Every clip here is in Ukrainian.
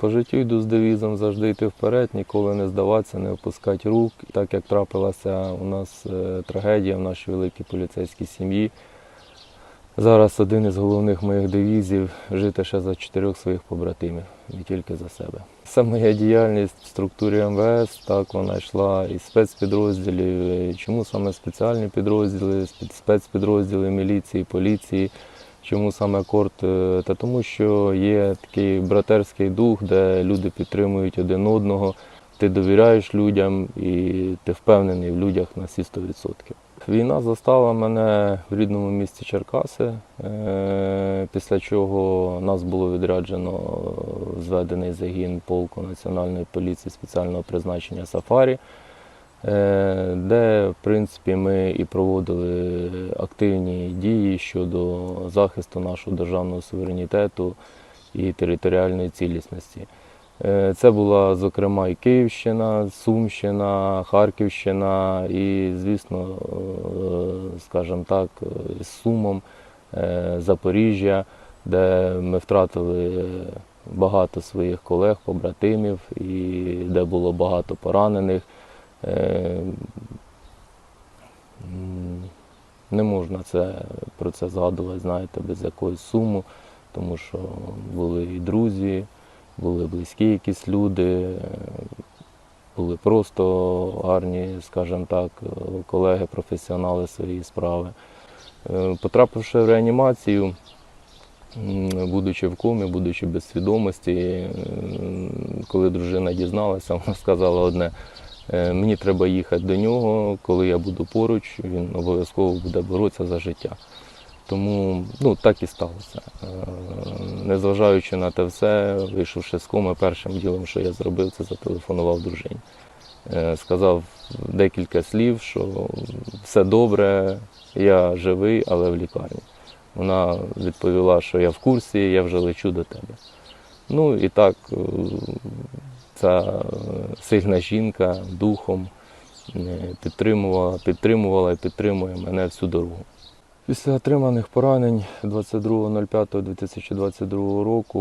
По життю йду з девізом завжди йти вперед, ніколи не здаватися, не опускати рук. Так як трапилася у нас е, трагедія в нашій великій поліцейській сім'ї. Зараз один із головних моїх девізів жити ще за чотирьох своїх побратимів, не тільки за себе. Це моя діяльність в структурі МВС, так вона йшла із спецпідрозділів. Чому саме спеціальні підрозділи, спецпідрозділи міліції, поліції? Чому саме корт? Е, Та тому, що є такий братерський дух, де люди підтримують один одного, ти довіряєш людям і ти впевнений в людях на всі 100%. Війна застала мене в рідному місті Черкаси, е, після чого нас було відряджено зведений загін полку Національної поліції спеціального призначення Сафарі, е, де, в принципі, ми і проводили активні дії щодо захисту нашого державного суверенітету і територіальної цілісності. Е, Це була, зокрема, і Київщина, Сумщина, Харківщина і, звісно, е, скажімо так, е, з Сумом, е, Запоріжжя, де ми втратили багато своїх колег, побратимів, і де було багато поранених. Е, Не можна це, про це згадувати, знаєте, без якоїсь суму, тому що були і друзі, були близькі якісь люди, були просто гарні, скажімо так, колеги, професіонали своєї справи. Е, Потрапивши в реанімацію, будучи в комі, будучи без свідомості, коли дружина дізналася, вона сказала одне. «Е, Мені треба їхати до нього, коли я буду поруч, він обов'язково буде боротися за життя. Тому ну, так і сталося. Е, Незважаючи на те все, вийшовши з коми, першим ділом, що я зробив, це зателефонував дружині. Е, Сказав декілька слів, що все добре, я живий, але в лікарні. Вона відповіла, що я в курсі, я вже лечу до тебе. Ну і так, е, ця сильна жінка духом е, підтримувала, підтримувала і підтримує мене всю дорогу. Після отриманих поранень 22.05.2022 року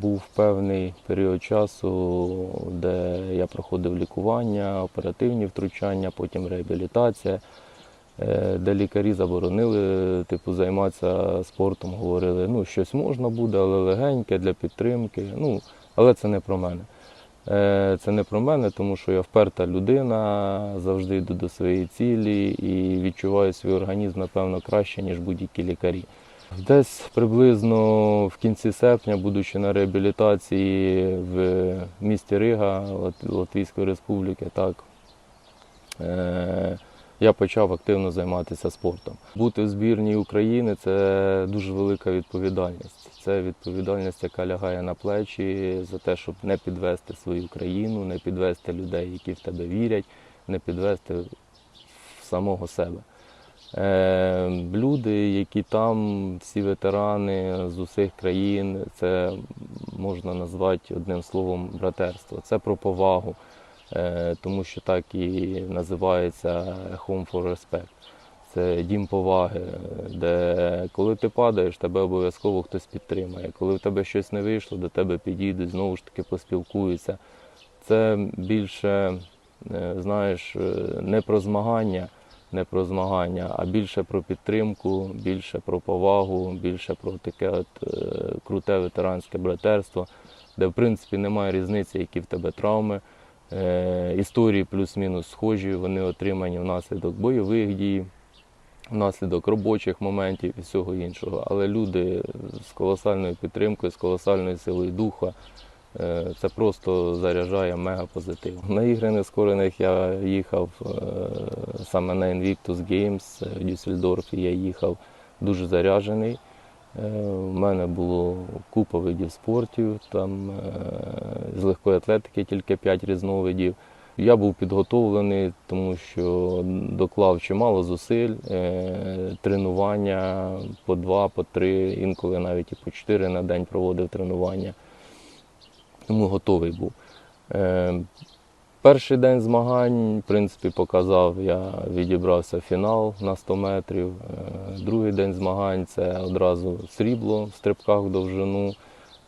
був певний період часу, де я проходив лікування, оперативні втручання, потім реабілітація, де лікарі заборонили типу, займатися спортом, говорили, ну щось можна буде, але легеньке для підтримки. Ну, але це не про мене. Е, Це не про мене, тому що я вперта людина, завжди йду до своєї цілі і відчуваю свій організм, напевно, краще, ніж будь-які лікарі. Десь приблизно в кінці серпня, будучи на реабілітації в місті Рига Латвійської Республіки, так, е, я почав активно займатися спортом. Бути в збірній України це дуже велика відповідальність. Це відповідальність, яка лягає на плечі за те, щоб не підвести свою країну, не підвести людей, які в тебе вірять, не підвести самого себе. Е, люди, які там, всі ветерани з усіх країн, це можна назвати одним словом братерство. Це про повагу, тому що так і називається Home for Respect. Це дім поваги, де коли ти падаєш, тебе обов'язково хтось підтримає. Коли в тебе щось не вийшло, до тебе підійдуть, знову ж таки поспілкуються. Це більше, е, знаєш, е, не про змагання, не про змагання, а більше про підтримку, більше про повагу, більше про таке от е, круте ветеранське братерство, де в принципі немає різниці, які в тебе травми. Е, Історії плюс-мінус схожі, вони отримані внаслідок бойових дій, внаслідок робочих моментів і всього іншого. Але люди з колосальною підтримкою, з колосальною силою духа. Е, Це просто заряджає мега позитив. На ігри нескорених я їхав е, саме на Invictus Games в Дюссельдорфі. Я їхав дуже заряджений. Е, У мене було купа видів спортів, там е, з легкої атлетики тільки 5 різновидів. Я був підготовлений, тому що доклав чимало зусиль, е, тренування по два, по три, інколи навіть і по чотири на день проводив тренування. Тому готовий був. Перший день змагань, в принципі, показав, я відібрався фінал на 100 метрів. Е, Другий день змагань це одразу срібло в стрибках в довжину.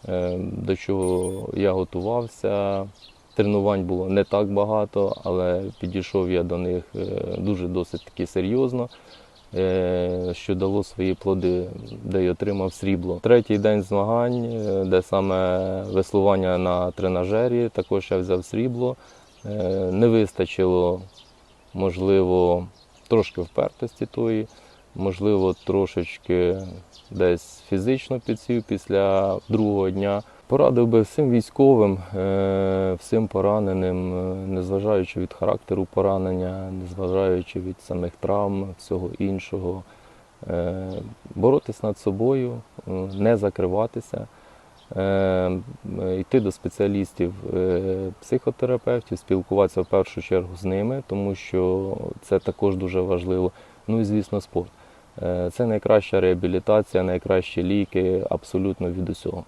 е, до чого я готувався. Тренувань було не так багато, але підійшов я до них е, дуже досить таки серйозно, що дало свої плоди, де й отримав срібло. Третій день змагань, де саме веслування на тренажері, також я взяв срібло. Е, Не вистачило, можливо, трошки впертості тої, можливо, трошечки десь фізично підсів після другого дня. Порадив би всім військовим, е, всім пораненим, е, незважаючи від характеру поранення, незважаючи від самих травм, всього іншого, боротись над собою, не закриватися, йти до спеціалістів, е, психотерапевтів, спілкуватися в першу чергу з ними, тому що це також дуже важливо. Ну і звісно, спорт. Е, Це найкраща реабілітація, найкращі ліки абсолютно від усього.